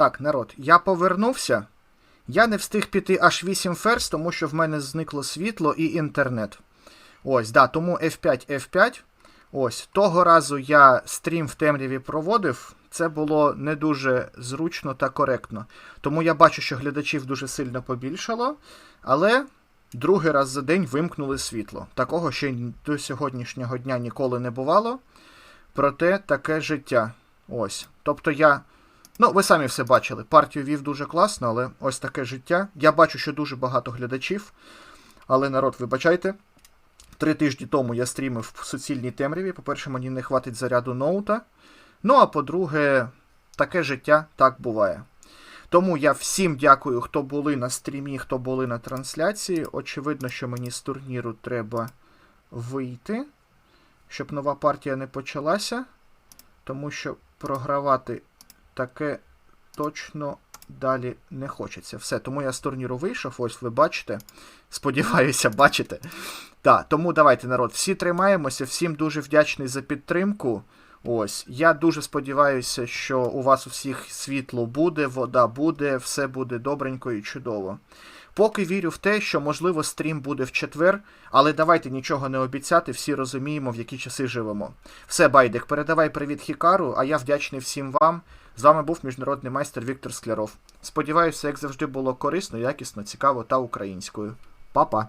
Так, народ, я повернувся. Я не встиг піти аж 8 ферз, тому що в мене зникло світло і інтернет. Ось, да, тому F5, F5. Ось, того разу я стрім в темряві проводив. Це було не дуже зручно та коректно. Тому я бачу, що глядачів дуже сильно побільшало, але другий раз за день вимкнули світло. Такого ще до сьогоднішнього дня ніколи не бувало. Проте таке життя. Ось. Тобто я. Ну, ви самі все бачили. Партію вів дуже класно, але ось таке життя. Я бачу, що дуже багато глядачів. Але народ, вибачайте. Три тижні тому я стрімив в суцільній темряві. По-перше, мені не хватить заряду ноута. Ну, а по-друге, таке життя так буває. Тому я всім дякую, хто були на стрімі, хто були на трансляції. Очевидно, що мені з турніру треба вийти, щоб нова партія не почалася. Тому що програвати таке точно далі не хочеться. Все, тому я з турніру вийшов, ось ви бачите. Сподіваюся, бачите. Так, тому давайте, народ, всі тримаємося, всім дуже вдячний за підтримку. Ось, я дуже сподіваюся, що у вас у всіх світло буде, вода буде, все буде добренько і чудово. Поки вірю в те, що можливо стрім буде в четвер, але давайте нічого не обіцяти, всі розуміємо, в які часи живемо. Все, Байдик, передавай привіт Хікару, а я вдячний всім вам. З вами був міжнародний майстер Віктор Скляров. Сподіваюся, як завжди було корисно, якісно, цікаво та українською. Па-па!